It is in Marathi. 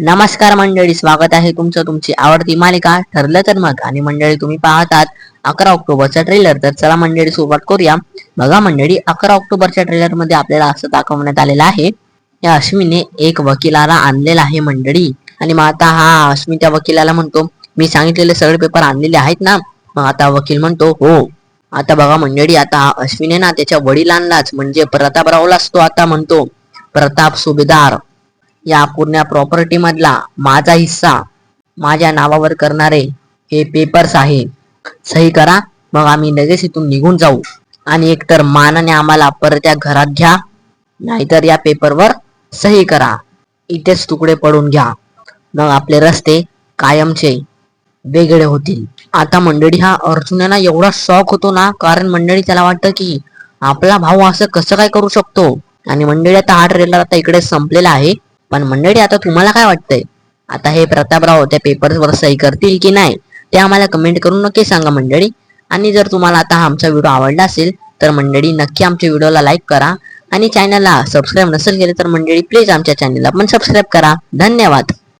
नमस्कार मंडळी स्वागत आहे तुमचं तुमची आवडती मालिका ठरलं तर मग. आणि मंडळी तुम्ही पाहतात अकरा ऑक्टोबरचा ट्रेलर तर चला मंडळी सुरुवात करूया. बघा मंडळी अकरा ऑक्टोबरच्या ट्रेलरमध्ये आपल्याला असं दाखवण्यात आलेलं आहे या अश्मीने एक वकिलाला आणलेला आहे मंडळी. आणि मग आता हा अश्मी त्या वकिलाला म्हणतो मी सांगितलेले सगळे पेपर आणलेले आहेत ना? मग आता वकील म्हणतो हो. आता बघा मंडळी आता हा अश्विने ना त्याच्या वडिलांनाच म्हणजे प्रतापरावलाच तो आता म्हणतो प्रताप सुभेदार. या पूर्ण प्रॉपर्टी मधला माझा हिस्सा माझ्या नावावर करणारे हे पेपर्स आहे. सही करा मग आम्ही लगेच इथून निघून जाऊ. आणि एकतर मानाने आम्हाला परत या घरात घ्या नाहीतर या पेपरवर सही करा. इथेच तुकडे पडून घ्या. मग आपले रस्ते कायमचे वेगळे होतील. आता मंडळी हा अर्जुनाला एवढा शॉक होतो ना कारण मंडळी त्याला वाटतं की आपला भाऊ असं कसं काय करू शकतो? आणि मंडळी आता हा ट्रेलर आता इकडे संपलेला आहे. पण मंडळी आता तुम्हाला काय वाटतंय? आता हे प्रतापराव त्या पेपरवर सही करतील की नाही ते आम्हाला कमेंट करून नक्की सांगा मंडळी. आणि जर तुम्हाला आता हा आमचा व्हिडिओ आवडला असेल तर मंडळी नक्की आमच्या व्हिडिओला लाईक करा. आणि चॅनलला सबस्क्राईब नसेल केले तर मंडळी प्लीज आमच्या चॅनलला पण सबस्क्राईब करा. धन्यवाद.